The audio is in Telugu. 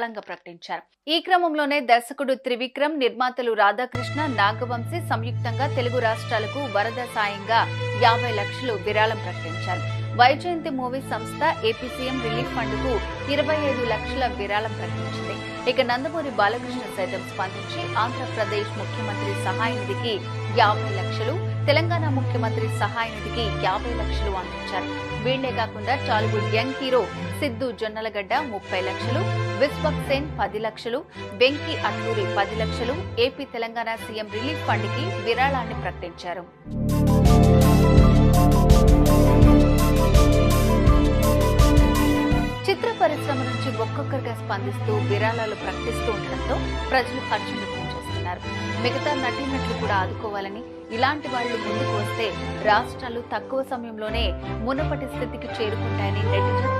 ప్రకటించారు. ఈ క్రమంలోనే దర్శకుడు త్రివిక్రమ్ నిర్మాతలు రాధాకృష్ణ నాగవంశీ సంయుక్తంగా తెలుగు రాష్ట్రాలకు వరద సాయంగా యాభై లక్షలు విరాళం ప్రకటించారు. వైజయంతి మూవీ సంస్థ ఏపీ సీఎం రిలీఫ్ ఫండ్కు ఇరవై ఐదు లక్షల విరాళం ప్రకటించింది. ఇక నందమూరి బాలకృష్ణ సైతం స్పందించి ఆంధ్రప్రదేశ్ ముఖ్యమంత్రి సహాయ నిధికి యాభై లక్షలు తెలంగాణ ముఖ్యమంత్రి సహాయ నిధికి యాభై లక్షలు అందించారు. వీళ్ళే కాకుండా టాలీవుడ్ యంగ్ హీరో సిద్ధు జొన్నలగడ్డ ముప్పై లక్షలు విశ్వక్ సేన్ పది లక్షలు వెంకీ అట్లూరి పది లక్షలు ఏపీ తెలంగాణ సీఎం రిలీఫ్ ఫండ్కి విరాళాన్ని ప్రకటించారు. చిత్ర పరిశ్రమ నుంచి ఒక్కొక్కరిగా స్పందిస్తూ విరాళాలు ప్రకటిస్తూ ఉండడంతో ప్రజలు హర్షం అన్నారు మిగతా నటీనటులు కూడా ఆదుకోవాలని ఇలాంటి వాళ్ళు ముందుకు వస్తే రాష్ట్రాలు తక్కువ సమయంలోనే మునుపటి స్థితికి చేరుకుంటాయని నెటిజన్